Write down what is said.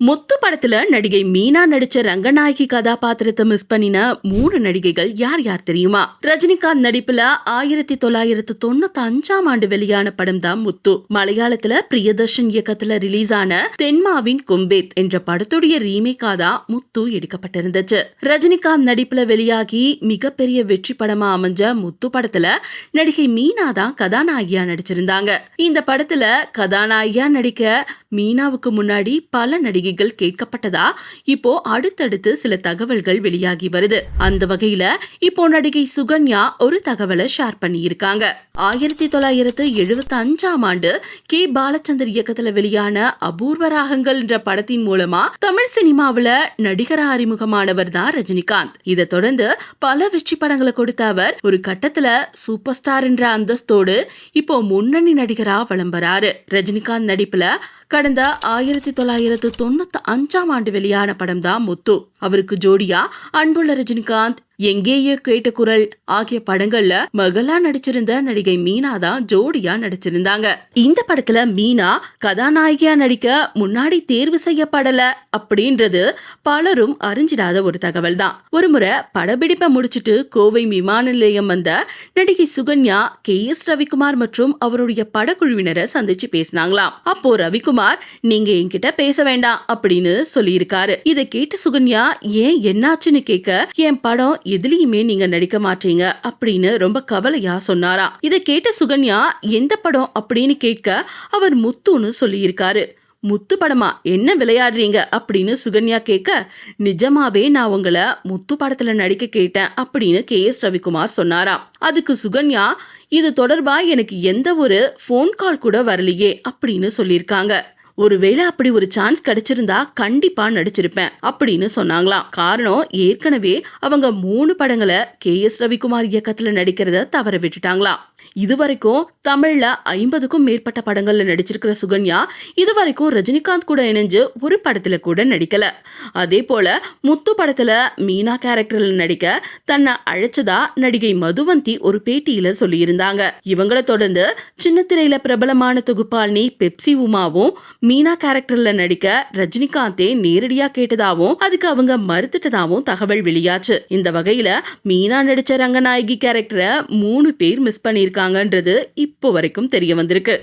முத்து படத்துல நடிகை மீனா நடிச்ச ரங்கநாயகி கதாபாத்திரத்தை மிஸ் பண்ணின மூணு நடிகைகள் யார் யார் தெரியுமா? ரஜினிகாந்த் நடிப்புல ஆயிரத்தி தொள்ளாயிரத்து தொண்ணூத்தி அஞ்சாம் ஆண்டு வெளியான படம் தான் முத்து. மலையாளத்துல பிரியதர்ஷன் இயக்கத்துல ரிலீஸ் ஆன தென்மாவின் கும்பேத் என்ற படத்துடைய ரீமேக்கா தான் முத்து எடுக்கப்பட்டிருந்துச்சு. ரஜினிகாந்த் நடிப்புல வெளியாகி மிகப்பெரிய வெற்றி படமா அமைஞ்ச முத்து படத்துல நடிகை மீனா தான் கதாநாயகியா நடிச்சிருந்தாங்க. இந்த படத்துல கதாநாயகியா நடிக்க மீனாவுக்கு முன்னாடி பல நடிகைகள் கேட்கப்பட்டதா? இப்போ அடுத்தடுத்து சில தகவல்கள் வெளியாகி வருது. அந்த வகையில இப்போ நடிகை சுகன்யா ஒரு தகவலை ஷேர் பண்ணியிருக்காங்க. ஆயிரத்தி தொள்ளாயிரத்து எழுபத்தி அஞ்சாம் ஆண்டு கே. பாலச்சந்தர் இயக்கத்துல வெளியான அபூர்வ ராகங்கள் என்ற படத்தின் மூலமா தமிழ் சினிமாவுல நடிகரா அறிமுகமானவர் தான் ரஜினிகாந்த். இதை தொடர்ந்து பல வெற்றி படங்களை கொடுத்த அவர் ஒரு கட்டத்துல சூப்பர் ஸ்டார் என்ற அந்தஸ்தோடு இப்போ முன்னணி நடிகரா வலம் வராரு ரஜினிகாந்த் நடிப்புல கடந்த ஆயிரத்தி தொள்ளாயிரத்து தொண்ணூத்தி அஞ்சாம் ஆண்டு வெளியான படம் தான் முத்து. அவருக்கு ஜோடியா அன்புள்ள ரஜினிகாந்த் எங்கேயோ கேட்ட குரல் ஆகிய படங்கள்ல மகளா நடிச்சிருந்த நடிகை மீனா தான் ஜோடியா நடிச்சிருந்தாங்க. இந்த படத்துல மீனா கதாநாயகியா நடிக்க முன்னாடி தேர்வு செய்யப்படல அப்படின்றது பலரும் அறிஞ்சிடாத ஒரு தகவல் தான். ஒரு முறை படப்பிடிப்பை முடிச்சிட்டு கோவை விமான நிலையம் வந்த நடிகை சுகன்யா கே. எஸ். ரவிக்குமார் மற்றும் அவருடைய படக்குழுவினரை சந்திச்சு பேசினாங்களாம். அப்போ ரவிக்குமார் நீங்க என்கிட்ட பேச வேண்டாம் அப்படின்னு சொல்லியிருக்காரு. இதை கேட்டு சுகன்யா ஏன் என்னாச்சுன்னு கேட்க என் படம் எதுலயுமே நீங்க நடிக்க மாட்டீங்க அப்படின்னு ரொம்ப கவலையா சொன்னாராம் இதை கேட்ட சுகன்யா எந்த படம்? அப்படின்னு கேட்க அவர் முத்துன்னு சொல்லியிருக்காரு. முத்து படமா? என்ன விளையாடுறீங்க? அப்படின்னு சுகன்யா கேட்க நிஜமாவே நான் உங்களை முத்து படத்துல நடிக்க கேட்டேன் அப்படின்னு கே. எஸ். ரவிக்குமார் சொன்னாராம் அதுக்கு சுகன்யா இது தொடர்பா எனக்கு எந்த ஒரு ஃபோன் கால் கூட வரலையே அப்படின்னு சொல்லியிருக்காங்க. ஒருவேளை அப்படி ஒரு சான்ஸ் கிடைச்சிருந்தா கண்டிப்பா நடிச்சிருப்பேன் அப்படின்னு சொன்னாங்களாம். காரணம் ஏற்கனவே அவங்க மூணு படங்களை கே எஸ் ரவிக்குமார் இயக்கத்துல நடிக்கிறத தவற விட்டுட்டாங்களாம். இதுவரைக்கும் தமிழ்ல ஐம்பதுக்கும் மேற்பட்ட படங்கள்ல நடிச்சிருக்கிற சுகன்யா இதுவரைக்கும் ரஜினிகாந்த் கூட இணைஞ்சு ஒரு படத்துல கூட நடிக்கல. அதே போல முத்து படத்துல மீனா கேரக்டர்ல நடிக்க தன்னை அழைச்சதா நடிகை மதுவந்தி ஒரு பேட்டியில சொல்லியிருந்தாங்க. இவங்கள தொடர்ந்து சின்ன திரையில பிரபலமான தொகுப்பாளினி பெப்சி உமாவும் மீனா கேரக்டர்ல நடிக்க ரஜினிகாந்தே நேரடியா கேட்டதாவும் அதுக்கு அவங்க மறுத்துட்டதாவும் தகவல் வெளியாச்சு. இந்த வகையில மீனா நடிச்ச ரங்கநாயகி கேரக்டரை மூணு பேர் மிஸ் பண்ணியிருக்காங்கன்றது இப்போ வரைக்கும் தெரிய வந்திருக்கு.